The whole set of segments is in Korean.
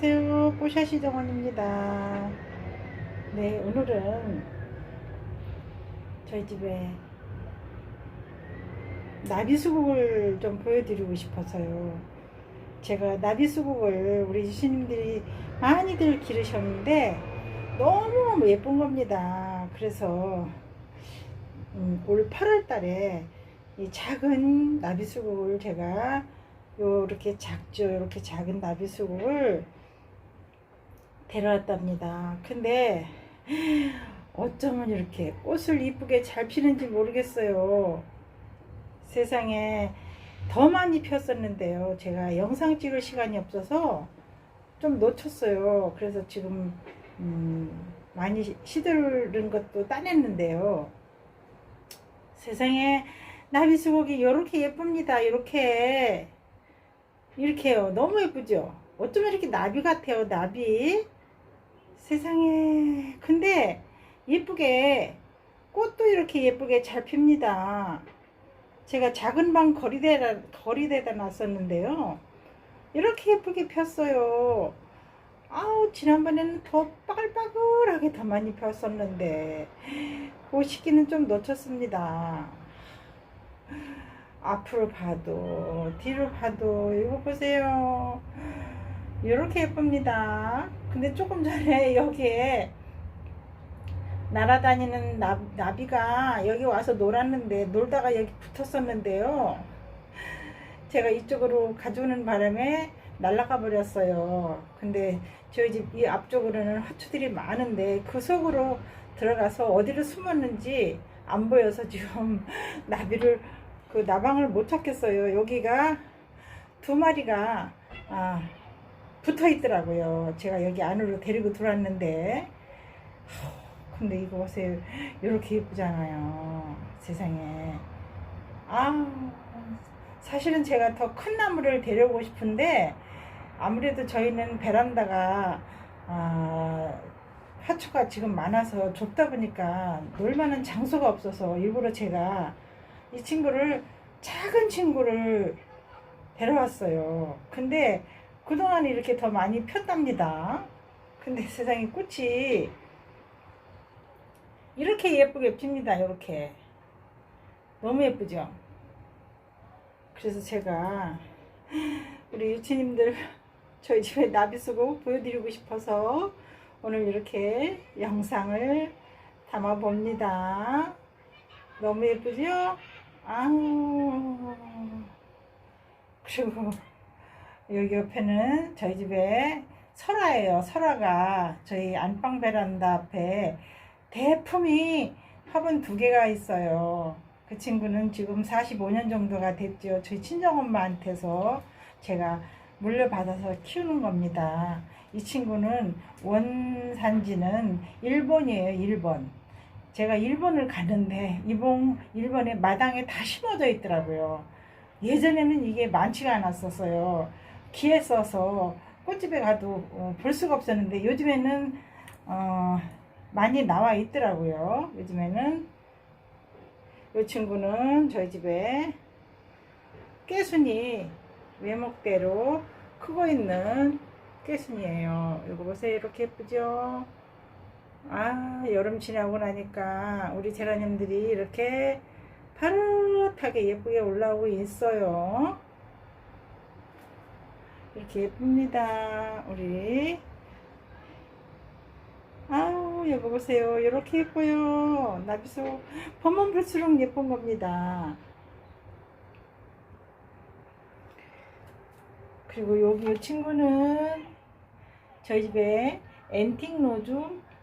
안녕하세요. 뽀샤시 정원입니다. 네, 오늘은 저희 집에 나비수국을 좀 보여드리고 싶어서요. 제가 나비수국을 우리 주신님들이 많이들 기르셨는데 너무 예쁜 겁니다. 그래서 음, 올 8월 달에 이 작은 나비수국을 제가 요렇게 작죠. 요렇게 작은 나비수국을 데려왔답니다. 근데 어쩌면 이렇게 꽃을 이쁘게 잘 피는지 모르겠어요. 세상에 더 많이 폈었는데요. 제가 영상 찍을 시간이 없어서 좀 놓쳤어요. 그래서 지금 음, 많이 시들은 것도 따냈는데요. 세상에 나비수국이 이렇게 예쁩니다. 이렇게 이렇게요. 너무 예쁘죠? 어쩌면 이렇게 나비 같아요. 나비. 세상에. 근데 예쁘게 꽃도 이렇게 예쁘게 잘 핍니다. 제가 작은 방 거리대다, 거리대다 놨었는데요. 이렇게 예쁘게 폈어요. 아우, 지난번에는 더 빠글빠글하게 더 많이 폈었는데, 그 시기는 좀 놓쳤습니다. 앞으로 봐도 뒤로 봐도 이거 보세요 이렇게 예쁩니다 근데 조금 전에 여기에 날아다니는 나, 나비가 여기 와서 놀았는데 놀다가 여기 붙었었는데요 제가 이쪽으로 가져오는 바람에 날아가 버렸어요 근데 저희 집 이 앞쪽으로는 화초들이 많은데 그 속으로 들어가서 어디를 숨었는지 안 보여서 지금 나비를 그 나방을 못 찾겠어요. 여기가 두 마리가 아, 붙어 있더라고요. 제가 여기 안으로 데리고 들어왔는데 근데 이거 보세요. 이렇게 예쁘잖아요. 세상에. 아 사실은 제가 더 큰 나무를 데려오고 싶은데 아무래도 저희는 베란다가 아, 화초가 지금 많아서 좁다 보니까 놀만한 장소가 없어서 일부러 제가 이 친구를 작은 친구를 데려왔어요. 근데 그동안 이렇게 더 많이 폈답니다. 근데 세상에 꽃이 이렇게 예쁘게 핍니다. 이렇게 너무 예쁘죠? 그래서 제가 우리 유치님들 저희 집에 나비수국 보여드리고 싶어서 오늘 이렇게 영상을 담아 봅니다. 너무 예쁘죠? 아우. 그리고 여기 옆에는 저희 집에 설화예요. 설화가 저희 안방 베란다 앞에 대품이 화분 두 개가 있어요. 그 친구는 지금 45년 정도가 됐죠. 저희 친정엄마한테서 제가 물려받아서 키우는 겁니다. 이 친구는 원산지는 일본이에요. 일본. 제가 일본을 갔는데 이봉 일본에 마당에 다 심어져 있더라고요. 예전에는 이게 많지가 않았었어요. 기에 써서 꽃집에 가도 어, 볼 수가 없었는데 요즘에는 어, 많이 나와 있더라고요. 요즘에는 이 친구는 저희 집에 깨순이 외목대로 크고 있는 깨순이에요. 이거 보세요. 이렇게 예쁘죠? 아, 여름 지나고 나니까 우리 제라늄들이 이렇게 파릇하게 예쁘게 올라오고 있어요. 이렇게 예쁩니다. 우리. 아우, 여기 보세요. 이렇게 예뻐요. 나비소 보면 볼수록 예쁜 겁니다. 그리고 여기 이 친구는 저희 집에 앤틱 로즈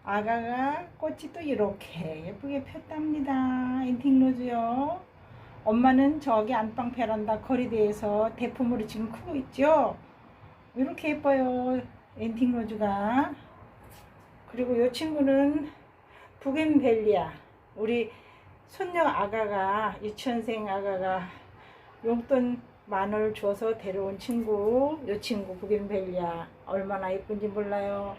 아가가 꽃이 또 이렇게 예쁘게 폈답니다. 인팅로즈요. 엄마는 저기 안방 베란다 거리대에서 대품으로 지금 크고 있죠. 이렇게 예뻐요. 엔팅 로즈가. 그리고 이 친구는 부겐벨리아. 우리 손녀 아가가 유치원생 아가가 용돈 만원 줘서 데려온 친구, 요 친구 부겐벨리아 얼마나 예쁜지 몰라요.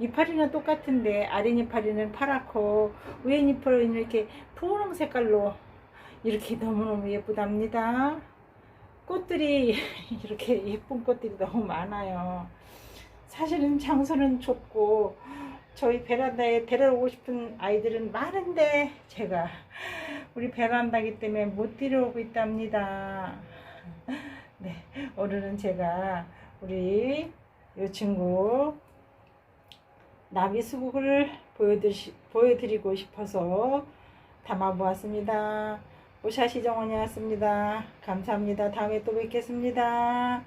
이파리는 똑같은데 아랫이파리는 파랗고 위에 이파리는 이렇게 푸른 색깔로 이렇게 너무너무 예쁘답니다. 꽃들이 이렇게 예쁜 꽃들이 너무 많아요. 사실은 장소는 좁고 저희 베란다에 데려오고 싶은 아이들은 많은데 제가 우리 베란다기 때문에 못 데려오고 있답니다. 네, 오늘은 제가 우리 이 친구 나비 수국을 보여드리, 보여드리고 싶어서 담아보았습니다. 오샤시 정원이었습니다. 감사합니다. 다음에 또 뵙겠습니다.